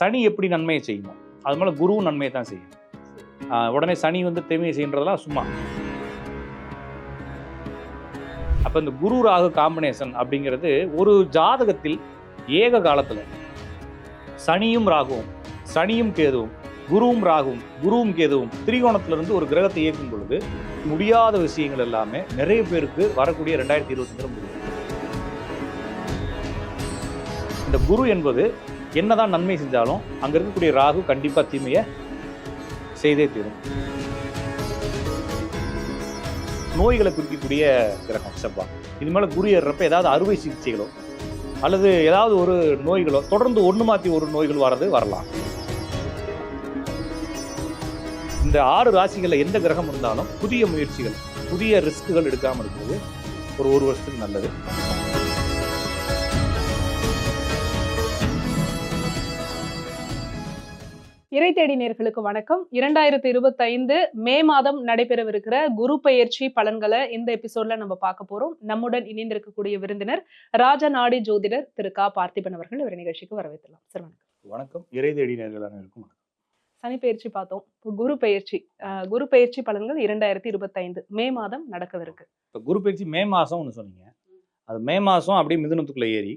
சனி எப்படி நன்மையை செய்யணும் அது மேலே குருவும் நன்மையை தான் செய்யும். உடனே சனி வந்து தீமையை செய்யறதெல்லாம் சும்மா. அப்போ இந்த குரு ராகு காம்பினேஷன் அப்படிங்கிறது ஒரு ஜாதகத்தில் ஏக காலத்தில் சனியும் ராகுவும் சனியும் கேதுவும் குருவும் ராகுவும் குருவும் கேதுவும் திரிகோணத்திலிருந்து ஒரு கிரகத்தை இயக்கும் பொழுது முடியாத விஷயங்கள் எல்லாமே நிறைய பேருக்கு வரக்கூடிய ரெண்டாயிரத்தி இருபத்தி முடியும். இந்த குரு என்பது என்னதான் நன்மை செஞ்சாலும் அங்க இருக்கக்கூடிய ராகு கண்டிப்பா தீமையை செய்தே தீரும். நோய்களை குறிக்கக்கூடிய கிரகம் செவ்வாய். இது மேல குரு ஏறுறப்ப ஏதாவது அறுவை சிகிச்சைகளோ அல்லது ஏதாவது ஒரு நோய்களோ தொடர்ந்து ஒன்று மாற்றி ஒரு நோய்கள் வர்றது வரலாம். இந்த ஆறு ராசிகளில் எந்த கிரகம் இருந்தாலும் புதிய முயற்சிகள் புதிய ரிஸ்க்குகள் எடுக்காமல் இருக்கிறது ஒரு ஒரு வருஷத்துக்கு நல்லது. இறை தேடி நேர்களுக்கு வணக்கம். இரண்டாயிரத்தி இருபத்தைந்து மே மாதம் நடைபெறவிருக்கிற குரு பெயர்ச்சி பலன்களை இந்த எபிசோட்ல நம்ம பார்க்க போறோம். நம்முடன் இணைந்திருக்கக்கூடிய விருந்தினர் ராஜநாடி ஜோதிடர் திரு கா. பார்த்திபன் அவர்கள் ஒரு நிகழ்ச்சிக்கு வரவேற்றலாம் சார் வணக்கம். வணக்கம். இறை தேடி நேர்களான இருக்கும் சனி பெயர்ச்சி பார்த்தோம். குரு அஹ், குரு பெயர்ச்சி பலன்கள் இரண்டாயிரத்தி இருபத்தைந்து மே மாதம் நடக்கவிருக்கு. இப்போ குரு பயிற்சி மே மாதம் ஒன்று சொன்னீங்க. அது மே மாதம் அப்படியே மிதுனத்துக்குள்ளே ஏறி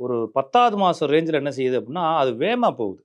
ஒரு பத்தாவது மாதம் ரேஞ்சில் என்ன செய்யுது அப்படின்னா அது வேகமாக போகுது.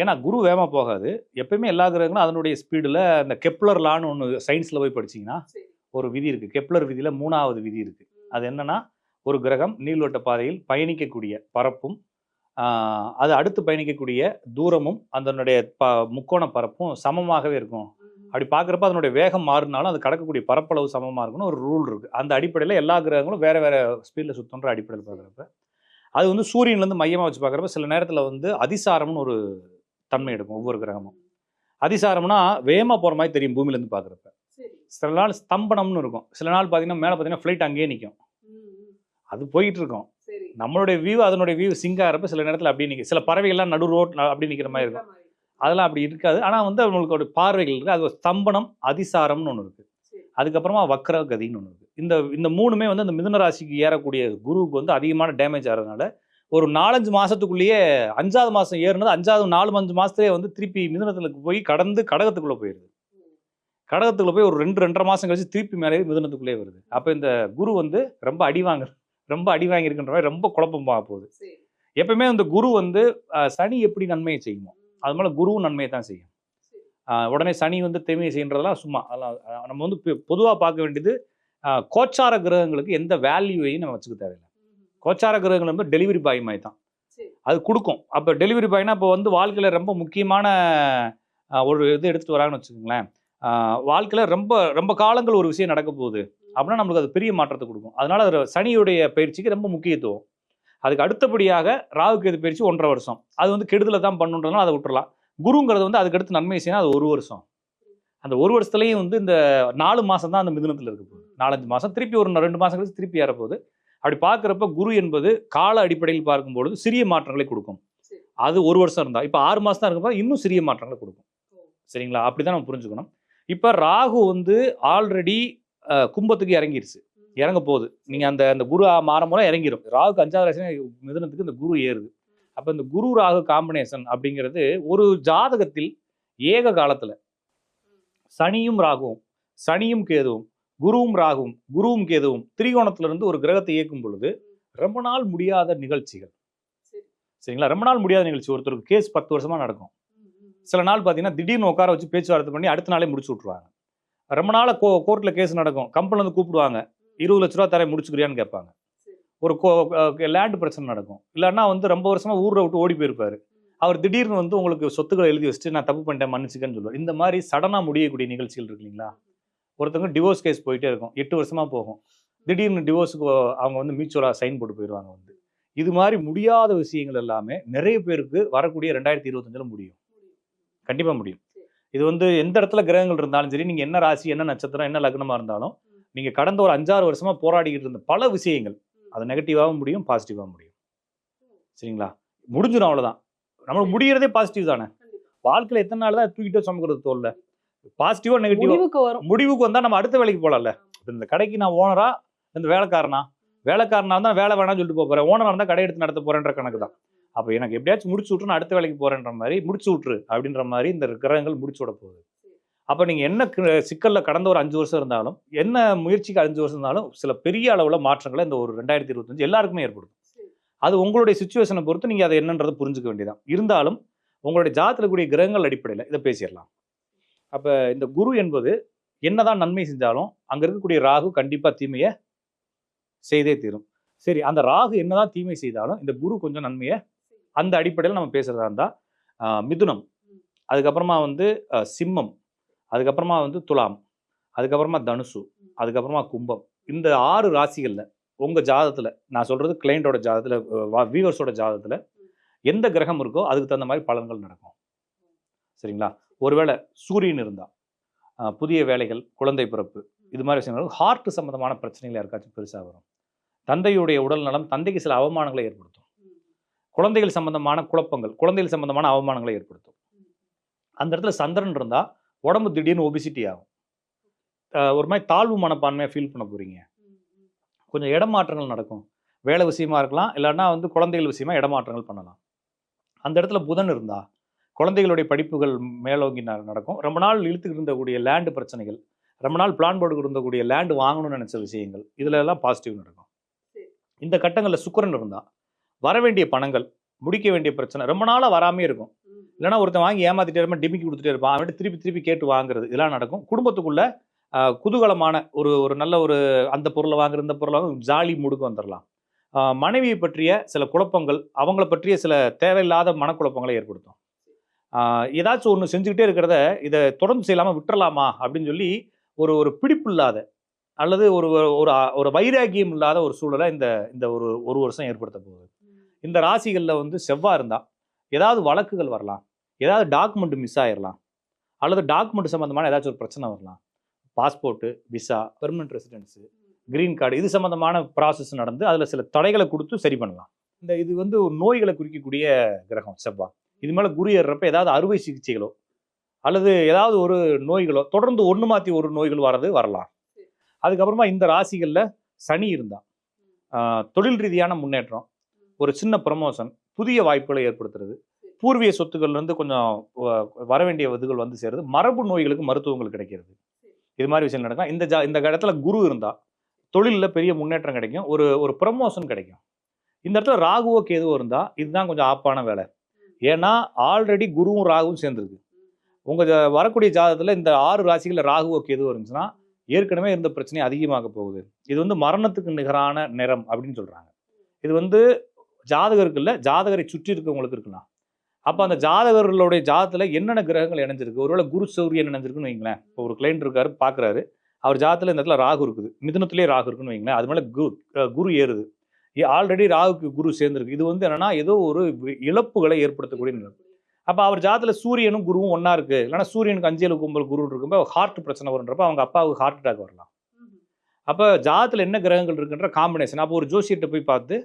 ஏன்னா குரு வேகமாக போகாது. எப்பயுமே எல்லா கிரகங்களும் அதனுடைய ஸ்பீடில் அந்த கெப்லர் லான்னு ஒன்று சயின்ஸில் போய் படிச்சீங்கன்னா ஒரு விதி இருக்குது கெப்லர் விதியில் மூணாவது விதி இருக்குது அது என்னன்னா ஒரு கிரகம் நீள்வட்ட பாதையில் பயணிக்கக்கூடிய பரப்பும் அது அடுத்து பயணிக்கக்கூடிய தூரமும் அதனுடைய ப முக்கோண பரப்பும் சமமாகவே இருக்கும். அப்படி பார்க்குறப்ப அதனுடைய வேகம் மாறினாலும் அது கடக்கக்கூடிய பரப்பளவு சமமாக இருக்கணும் ஒரு ரூல் இருக்குது அந்த அடிப்படையில் எல்லா கிரகங்களும் வேறு வேறு ஸ்பீடில் சுத்தன்ற அடிப்படையில் பார்க்குறப்ப அது வந்து சூரியன்லேருந்து மையமாக வச்சு பார்க்குறப்ப சில நேரத்தில் வந்து அதிசாரம்னு ஒரு தன்மை எடுக்கும் ஒவ்வொரு கிரகமும். அதிசாரம்னா வேகமாக போகிற மாதிரி தெரியும் பூமியிலேருந்து பார்க்குறப்ப. சில நாள் ஸ்தம்பனம்னு இருக்கும். சில நாள் பார்த்தீங்கன்னா மேலே பார்த்தீங்கன்னா ஃப்ளைட் அங்கேயே நிற்கும் அது போயிட்டு இருக்கும். நம்மளுடைய வியூ அதனுடைய வியூ சிங்க் ஆகிறப்ப சில நேரத்தில் அப்படியே நிற்கும் சில பறவைகள்லாம் நடு ரோட் அப்படி நிற்கிற மாதிரி இருக்கும். அதெல்லாம் அப்படி இருக்காது. ஆனால் வந்து அவங்களுக்கு ஒரு பார்வைகள் இருக்குது அது ஒரு ஸ்தம்பனம் அதிசாரம்னு ஒன்று இருக்குது அதுக்கப்புறமா வக்ர கதின்னு ஒன்று இருக்குது இந்த இந்த மூணுமே வந்து அந்த மிதுன ராசிக்கு ஏறக்கூடிய குருவுக்கு வந்து அதிகமான டேமேஜ் ஆகிறதுனால ஒரு நாலஞ்சு மாதத்துக்குள்ளேயே அஞ்சாவது மாதம் ஏறுனது அஞ்சாவது நாலு அஞ்சு மாதத்துலேயே வந்து திருப்பி மிதுனத்துக்கு போய் கடந்து கடகத்துக்குள்ளே போயிடுது கடகத்துக்குள்ள போய் ஒரு ரெண்டு ரெண்டரை மாதம் கழிச்சு திருப்பி மேலே மிதுனத்துக்குள்ளே வருது. அப்போ இந்த குரு வந்து ரொம்ப அடி வாங்க ரொம்ப அடி வாங்கியிருக்குன்ற மாதிரி ரொம்ப குழப்பமாக போகுது. எப்பவுமே இந்த குரு வந்து சனி எப்படி நன்மையை செய்யுமோ அது மேலே குருவும் நன்மையை தான் செய்யும். உடனே சனி வந்து தீமையை செய்யறதெல்லாம் சும்மா அதெல்லாம் நம்ம வந்து பொதுவாக பார்க்க வேண்டியது கோச்சார கிரகங்களுக்கு எந்த வேல்யூவையும் நம்ம வச்சுக்க தேவையில்லை. கோச்சார கிரகங்கள் வந்து டெலிவரி பாய் மாதிரி தான். அது கொடுக்கும். அப்போ டெலிவரி பாய்னா இப்போ வந்து வாழ்க்கையில் ரொம்ப முக்கியமான ஒரு இது எடுத்துகிட்டு வராங்கன்னு வச்சுக்கோங்களேன். வாழ்க்கையில ரொம்ப ரொம்ப காலங்கள் ஒரு விஷயம் நடக்க போகுது. அப்படின்னா நம்மளுக்கு அது பெரிய மாற்றத்தை கொடுக்கும். அதனால அது சனியுடைய பயிற்சிக்கு ரொம்ப முக்கியத்துவம். அதுக்கு அடுத்தபடியாக ராகு கேது பயிற்சி ஒன்றரை வருஷம். அது வந்து கெடுதலை தான் பண்ணுன்றதுனால அதை விட்டுறலாம். குருங்கிறது வந்து அதுக்கு அடுத்து நன்மை செய்யணும். அது ஒரு வருஷம். அந்த ஒரு வருஷத்துலையும் வந்து இந்த நாலு மாசம் தான் அந்த மிதுனத்தில் இருக்க போகுது. நாலஞ்சு மாசம் திருப்பி ஒரு ரெண்டு மாசம் கழிச்சு திருப்பி ஏறப்போகுது. அப்படி பார்க்குறப்ப குரு என்பது கால அடிப்படையில் பார்க்கும்பொழுது சிறிய மாற்றங்களை கொடுக்கும். அது ஒரு வருஷம் இருந்தா இப்போ ஆறு மாசம் தான் இருக்கப்போ இன்னும் சிறிய மாற்றங்களை கொடுக்கும். சரிங்களா? அப்படிதான் நம்ம புரிஞ்சுக்கணும். இப்போ ராகு வந்து ஆல்ரெடி கும்பத்துக்கு இறங்கிருச்சு. இறங்க போகுது. நீங்க அந்த அந்த குரு மாறும் போல இறங்கிரும். ராகுக்கு அஞ்சாவது ராசி மிதுனத்துக்கு இந்த குரு ஏறுது. அப்ப இந்த குரு ராகு காம்பினேஷன் அப்படிங்கிறது ஒரு ஜாதகத்தில் ஏக காலத்துல சனியும் ராகுவும் சனியும் கேதுவும் குருவும் ராகுவும் குருவும் கேதுவும் திரிகோணத்துல இருந்து ஒரு கிரகத்தை இயக்கும் பொழுது ரொம்ப நாள் முடியாத நிகழ்ச்சிகள். சரிங்களா? ரொம்ப நாள் முடியாத நிகழ்ச்சி. ஒருத்தருக்கு கேஸ் பத்து வருஷமா நடக்கும். சில நாள் பார்த்தீங்கன்னா திடீர்னு உட்கார வச்சு பேச்சுவார்த்தை பண்ணி அடுத்த நாளே முடிச்சு விட்ருவாங்க ரொம்ப நாள் கோ கோர்ட்டில் கேஸ் நடக்கும். கம்பெனில இருந்து கூப்பிடுவாங்க. இருபது லட்ச ரூபா தரேன் முடிச்சுக்கிறியான்னு கேட்பாங்க. ஒரு லேண்ட் பிரச்சனை நடக்கும். இல்லைன்னா வந்து ரொம்ப வருஷமா ஊரை விட்டு ஓடி போயிருப்பாரு. அவர் திடீர்னு வந்து உங்களுக்கு சொத்துக்களை எழுதி வச்சுட்டு நான் தப்பு பண்ணிட்டேன் மன்னிச்சுக்கன்னு சொல்லுவார். இந்த மாதிரி சடனாக முடியக்கூடிய நிகழ்ச்சிகள் இருக்கு இல்லைங்களா? ஒருத்தவங்க டிவோர்ஸ் கேஸ் போயிட்டே இருக்கும். எட்டு வருஷமா போகும். திடீர்னு டிவோர்ஸுக்கு அவங்க வந்து மியூச்சுவலாக சைன் போட்டு போயிடுவாங்க வந்து. இது மாதிரி முடியாத விஷயங்கள் எல்லாமே நிறைய பேருக்கு வரக்கூடிய ரெண்டாயிரத்தி இருபத்தஞ்சில் முடியும். கண்டிப்பாக முடியும். இது வந்து எந்த இடத்துல கிரகங்கள் இருந்தாலும் சரி நீங்கள் என்ன ராசி என்ன நட்சத்திரம் என்ன லக்னமாக இருந்தாலும் நீங்கள் கடந்த ஒரு அஞ்சாறு வருஷமா போராடிக்கிட்டு இருந்த பல விஷயங்கள் அது நெகட்டிவாகவும் முடியும் பாசிட்டிவாகவும் முடியும். சரிங்களா? முடிஞ்சிடும் அவ்வளோதான் நம்மளுக்கு முடியறதே பாசிட்டிவ் தானே? வாழ்க்கையில் எத்தனை நாள் தான் தூக்கிட்டே சுமக்கிறது தோல்ல? பாசிட்டிவோ நெகட்டிவோ முடிவுக்கு வரும். முடிவுக்கு வந்தா நம்ம அடுத்த வேலைக்கு போகலாம்ல இந்த கடைக்கு நான் ஓனரா இந்த வேலைக்காரனா? வேலைக்காரனா இருந்தா வேலை வேணாம்னு சொல்லிட்டு போக போறேன். ஓனரா இருந்தா கடை எடுத்து நடத்த போறேன்ற கணக்கு தான். அப்போ எனக்கு எப்படியாச்சும் முடிச்சு நான் அடுத்த வேலைக்கு போறேன்ற மாதிரி முடிச்சு விட்ரு அப்படின்ற மாதிரி இந்த கிரகங்கள் முடிச்சு விட போகுது. அப்போ நீங்கள் என்ன சிக்கல்ல கடந்த ஒரு அஞ்சு வருஷம் இருந்தாலும் என்ன முயற்சிக்கு அஞ்சு வருஷம் இருந்தாலும் சில பெரிய அளவில் மாற்றங்களை இந்த ஒரு ரெண்டாயிரத்தி இருபத்தஞ்சு எல்லாருக்குமே ஏற்படும் அது உங்களுடைய சுச்சுவேஷனை பொறுத்து நீங்கள் அதை என்னன்றதை புரிஞ்சுக்க வேண்டியதான் இருந்தாலும் உங்களுடைய ஜாதத்தில் கூடிய கிரகங்கள் அடிப்படையில் இதை பேசிடலாம். அப்போ இந்த குரு என்பது என்னதான் நன்மை செஞ்சாலும் அங்கே இருக்கக்கூடிய ராகு கண்டிப்பாக தீமையை செய்தே தீரும். சரி அந்த ராகு என்னதான் தீமை செய்தாலும் இந்த குரு கொஞ்சம் நன்மையை அந்த அடிப்படையில் நம்ம பேசுகிறதா இருந்தால் மிதுனம். அதுக்கப்புறமா வந்து சிம்மம். அதுக்கப்புறமா வந்து துலாம். அதுக்கப்புறமா தனுசு. அதுக்கப்புறமா கும்பம். இந்த ஆறு ராசிகளில் உங்கள் ஜாதத்தில் நான் சொல்கிறது கிளைண்டோட ஜாதத்தில் வீவர்ஸோட ஜாதத்தில் எந்த கிரகம் இருக்கோ அதுக்கு தகுந்த மாதிரி பலன்கள் நடக்கும். சரிங்களா? ஒருவேளை சூரியன் இருந்தால் புதிய வேலைகள் குழந்தை பிறப்பு இது மாதிரி விஷயங்கள் ஹார்ட் சம்மந்தமான பிரச்சனைகள் யாருக்காச்சும் பெருசாக வரும். தந்தையுடைய உடல் நலம் தந்தைக்கு சில அவமானங்களை ஏற்படுத்தும். குழந்தைகள் சம்பந்தமான குழப்பங்கள் குழந்தைகள் சம்பந்தமான அவமானங்களை ஏற்படுத்தும். அந்த இடத்துல சந்திரன் இருந்தால் உடம்பு திடீர்னு ஒபிசிட்டி ஆகும். ஒரு மாதிரி தாழ்வு மனப்பான்மையாக ஃபீல் பண்ண போகிறீங்க கொஞ்சம் இடமாற்றங்கள் நடக்கும். வேலை விஷயமா இருக்கலாம் இல்லைன்னா வந்து குழந்தைகள் விஷயமா இடமாற்றங்கள் பண்ணலாம். அந்த இடத்துல புதன் இருந்தால் குழந்தைகளுடைய படிப்புகள் மேலோங்கி நடக்கும். ரொம்ப நாள் இழுத்துக்கிட்டு இருந்தக்கூடிய லேண்டு பிரச்சனைகள் ரொம்ப நாள் பிளான் போட்டு இருந்தக்கூடிய லேண்டு வாங்கணும்னு நினைச்ச விஷயங்கள் இதுல எல்லாம் பாசிட்டிவ் நடக்கும் இந்த கட்டங்களில் சுக்கிரன் இருந்தா வர வேண்டிய பணங்கள் முடிக்க வேண்டிய பிரச்சனை ரொம்ப நாளாக வராமே இருக்கும். இல்லைன்னா ஒருத்தன் வாங்கி ஏமாத்திட்டே இருப்பான் டிமிக்கி கொடுத்துட்டே இருப்பான் அவன் திருப்பி திருப்பி கேட்டு வாங்குறது இதெல்லாம் நடக்கும். குடும்பத்துக்குள்ள குதூகலமான ஒரு ஒரு நல்ல ஒரு அந்த பொருளை வாங்குற இந்த பொருளை வாங்க ஜாலி முடுக்கு வந்துடலாம் மனைவியை பற்றிய சில குழப்பங்கள் அவங்கள பற்றிய சில தேவையில்லாத மனக்குழப்பங்களை ஏற்படுத்தும். ஏதாச்சும் ஒன்று செஞ்சுக்கிட்டே இருக்கிறத இதை தொடர்ந்து செய்யலாமா விட்டுறலாமா அப்படின்னு சொல்லி ஒரு ஒரு பிடிப்பு இல்லாத அல்லது ஒரு ஒரு ஒரு வைராகியம் இல்லாத ஒரு சூழலை இந்த இந்த ஒரு ஒரு வருஷம் ஏற்படுத்த போகுது. இந்த ராசிகளில் வந்து செவ்வாய் இருந்தால் ஏதாவது வழக்குகள் வரலாம் ஏதாவது டாக்குமெண்ட் மிஸ் ஆயிடலாம் அல்லது டாக்குமெண்ட் சம்மந்தமான ஏதாச்சும் ஒரு பிரச்சனை வரலாம். Passport visa permanent residence green card இது சம்மந்தமான ப்ராசஸ் நடந்து அதில் சில தடைகளை கொடுத்து சரி பண்ணலாம். இந்த இது வந்து ஒரு நோய்களை குறிக்கக்கூடிய கிரகம் செவ்வாய் இது மேலே குரு ஏறுறப்ப ஏதாவது அறுவை சிகிச்சைகளோ அல்லது ஏதாவது ஒரு நோய்களோ தொடர்ந்து ஒன்று மாற்றி ஒரு நோய்கள் வர்றது வரலாம். அதுக்கப்புறமா இந்த ராசிகளில் சனி இருந்தால் தொழில் ரீதியான முன்னேற்றம் ஒரு சின்ன ப்ரமோஷன் புதிய வாய்ப்புகளை ஏற்படுத்துறது பூர்வீக சொத்துக்கள்லேருந்து கொஞ்சம் வர வேண்டிய இதுகள் வந்து சேருது மரபு நோய்களுக்கு மருத்துவங்கள் கிடைக்கிறது. இது மாதிரி விஷயம் நடக்கும் இந்த ஜா இந்த இடத்துல குரு இருந்தால் தொழிலில் பெரிய முன்னேற்றம் கிடைக்கும் ஒரு ஒரு ப்ரமோஷன் கிடைக்கும். இந்த இடத்துல ராகுவோ கேதுவோ இருந்தால் இதுதான் கொஞ்சம் ஆப்பான வேலை. ஏன்னா ஆல்ரெடி குருவும் ராகுவும் சேர்ந்துருக்கு. உங்கள் ஜா- வரக்கூடிய ஜாதகத்தில் இந்த ஆறு ராசிகளில் ராகுவோ எது இருந்துச்சுன்னா ஏற்கனவே இருந்த பிரச்சனை அதிகமாக போகுது. இது வந்து மரணத்துக்கு நிகரான நிறம் அப்படின்னு சொல்கிறாங்க இது வந்து ஜாதகருக்கு ஜாதகரை சுற்றி இருக்கவங்களுக்கு இருக்கலாம். அப்போ அந்த ஜாதகர்களுடைய ஜாதத்தில் என்னென்ன கிரகங்கள் இணைஞ்சிருக்கு? ஒருவேளை குரு சௌரியன் இணைஞ்சிருக்குன்னு வைங்களேன். இப்போ ஒரு கிளைண்ட் இருக்காரு பார்க்குறாரு அவர் ஜாதத்தில் இந்த இடத்துல ராகு இருக்குது. மிதுனத்திலே ராகு இருக்குன்னு வைங்களேன். அது மேலே குரு குரு ஏறுது. ஆல்ரெடி ராகுக்கு குரு சேர்ந்துருக்கு. இது வந்து என்னன்னா ஏதோ ஒரு இழப்புகளை ஏற்படுத்தக்கூடிய நிலப்பு அப்போ அவர் ஜாதத்தில் சூரியனும் குருவும் ஒன்றா இருக்குது இல்லைன்னா சூரியனுக்கு அஞ்சேழு கும்பல் குரு இருக்கும்போது ஹார்ட் பிரச்சனை வருன்றப்ப அவங்க அப்பாவுக்கு ஹார்ட் அட்டாக் வரலாம். அப்போ ஜாதத்தில் என்ன கிரகங்கள் இருக்குன்ற காம்பினேஷன் அப்போ ஒரு ஜோசியிட்ட போய் பார்த்து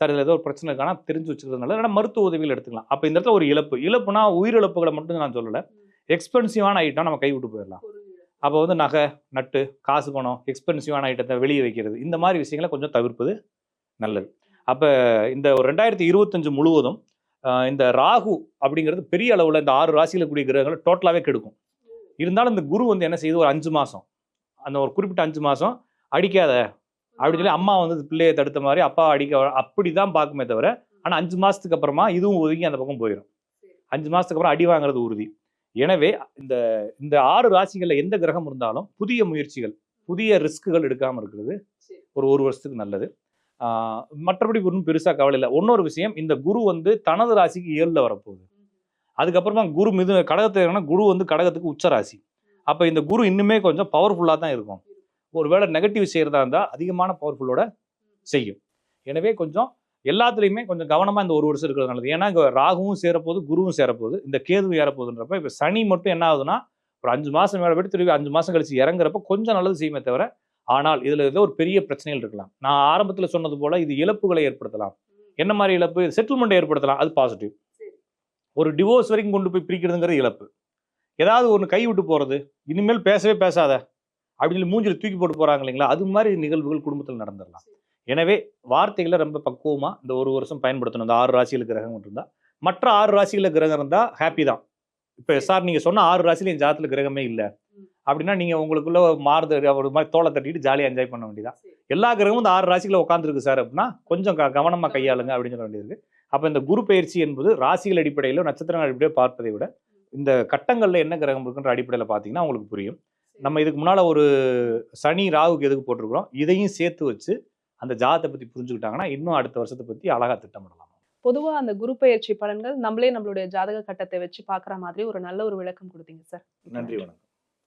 சார் இதில் ஏதோ ஒரு பிரச்சனை இருக்கானா தெரிஞ்சு வச்சுக்கிறதுனால இல்லைன்னா மருத்துவ உதவிகள் எடுத்துக்கலாம். அப்போ இந்த இடத்துல ஒரு இழப்பு. இழப்புனா உயிரிழப்புகளை மட்டும் நான் சொல்லலை. எக்ஸ்பென்சிவான ஐட்டம் நம்ம கைவிட்டு போயிடலாம். அப்போ வந்து நகை நட்டு காசு பணம் எக்ஸ்பென்சிவான ஐட்டத்தை வெளியே வைக்கிறது. இந்த மாதிரி விஷயங்களை கொஞ்சம் தவிர்ப்பது நல்லது. அப்போ இந்த ஒரு ரெண்டாயிரத்தி இருபத்தஞ்சு முழுவதும் இந்த ராகு அப்படிங்கிறது பெரிய அளவில் இந்த ஆறு ராசியில் கூடிய கிரகங்களை டோட்டலாகவே கெடுக்கும். இருந்தாலும் இந்த குரு வந்து என்ன செய்யுது ஒரு அஞ்சு மாதம் அந்த ஒரு குறிப்பிட்ட அஞ்சு மாதம் அடிக்காத அப்படின்னு சொல்லி அம்மா வந்து பிள்ளையை தடுத்த மாதிரி அப்பா அடிக்க அப்படி தான் பார்க்குமே தவிர ஆனால் அஞ்சு மாதத்துக்கு அப்புறமா இதுவும் ஒதுங்கி அந்த பக்கம் போயிடும் அஞ்சு மாதத்துக்கு அப்புறம் அடி வாங்குறது உறுதி. எனவே இந்த இந்த ஆறு ராசிகளில் எந்த கிரகம் இருந்தாலும் புதிய முயற்சிகள் புதிய ரிஸ்க்குகள் எடுக்காமல் இருக்கிறது ஒரு ஒரு வருஷத்துக்கு நல்லது. மற்றபடி ஒன்றும் பெருசாக கவலை இல்லை. இன்னொரு விஷயம் இந்த குரு வந்து தனது ராசிக்கு ஏழில் வரப்போகுது. அதுக்கப்புறமா குரு மிது கடகத்தை குரு வந்து கடகத்துக்கு உச்ச ராசி. அப்போ இந்த குரு இன்னுமே கொஞ்சம் பவர்ஃபுல்லாக தான் இருக்கும். ஒருவேளை நெகட்டிவ் செய்கிறதா இருந்தால் அதிகமான பவர்ஃபுல்லோட செய்யும். எனவே கொஞ்சம் எல்லாத்துலேயுமே கொஞ்சம் கவனமாக இந்த ஒரு வருஷம் இருக்கிறது நல்லது. ஏன்னா இங்கே ராகுவும் சேரப்போகுது குருவும் சேரப்போகுது. இந்த கேதுவும் ஏறப்போகுதுன்றப்ப இப்போ சனி மட்டும் என்ன ஆகுதுன்னா ஒரு அஞ்சு மாதம் மேலே போயிட்டு திருப்பி அஞ்சு மாதம் கழிச்சு இறங்குறப்ப கொஞ்சம் நல்லது செய்யுமே தவிர ஆனால் இதில் ஏதோ ஒரு பெரிய பிரச்சனைகள் இருக்கலாம். நான் ஆரம்பத்தில் சொன்னது போல் இது இழப்புகளை ஏற்படுத்தலாம். என்ன மாதிரி இழப்பு? செட்டில்மெண்ட் ஏற்படுத்தலாம். அது பாசிட்டிவ் ஒரு டிவோர்ஸ் வரைக்கும் கொண்டு போய் பிரிக்கிறதுங்கிறது இழப்பு. ஏதாவது ஒன்று கை விட்டு போகிறது இனிமேல் பேசவே பேசாத. அப்படின்னு சொல்லி மூஞ்சில தூக்கி போட்டு போகிறாங்க இல்லைங்களா? அது மாதிரி நிகழ்வுகள் குடும்பத்தில் நடந்துடலாம். எனவே வார்த்தைகளை ரொம்ப பக்குவமா இந்த ஒரு வருஷம் பயன்படுத்தணும். இந்த ஆறு ராசியில் கிரகம் இருந்தா. மற்ற ஆறு ராசியில கிரகம் இருந்தா ஹாப்பி தான். இப்ப சார். நீங்க சொன்ன ஆறு ராசியில என் ஜாதத்துல கிரகமே இல்ல. அப்படின்னா நீங்க உங்களுக்குள்ள மாறுதல் ஒரு மாதிரி தோலை தட்டிட்டு ஜாலியா என்ஜாய் பண்ண வேண்டியதான் எல்லா கிரகமும் இந்த ஆறு ராசிகளை உட்காந்துருக்கு சார் அப்படின்னா கொஞ்சம் க- கவனமா கையாளுங்க அப்படின்னு சொல்ல வேண்டியிருக்கு அப்ப இந்த குரு பயிற்சி என்பது ராசிகள் அடிப்படையில நட்சத்திரங்கள் அடிப்படையில் பார்ப்பதை விட இந்த கட்டங்கள்ல என்ன கிரகம் இருக்குன்ற அடிப்படையில பாத்தீங்கன்னா உங்களுக்கு புரியும். நம்ம இதுக்கு முன்னால ஒரு சனி ராகுக்கு எதுக்கு போட்டிருக்கிறோம்? இதையும் சேர்த்து வச்சு அந்த ஜாதத்தை பத்தி புரிஞ்சுக்கிட்டாங்கன்னா இன்னும் அடுத்த வருஷத்தை பத்தி அழகா திட்டமிடலாம். பொதுவா அந்த குரு பெயர்ச்சி பலன்கள் நம்மளே நம்மளுடைய ஜாதக கட்டத்தை வச்சு பார்க்குற மாதிரி ஒரு நல்ல ஒரு விளக்கம் கொடுத்தீங்க சார் நன்றி வணக்கம்.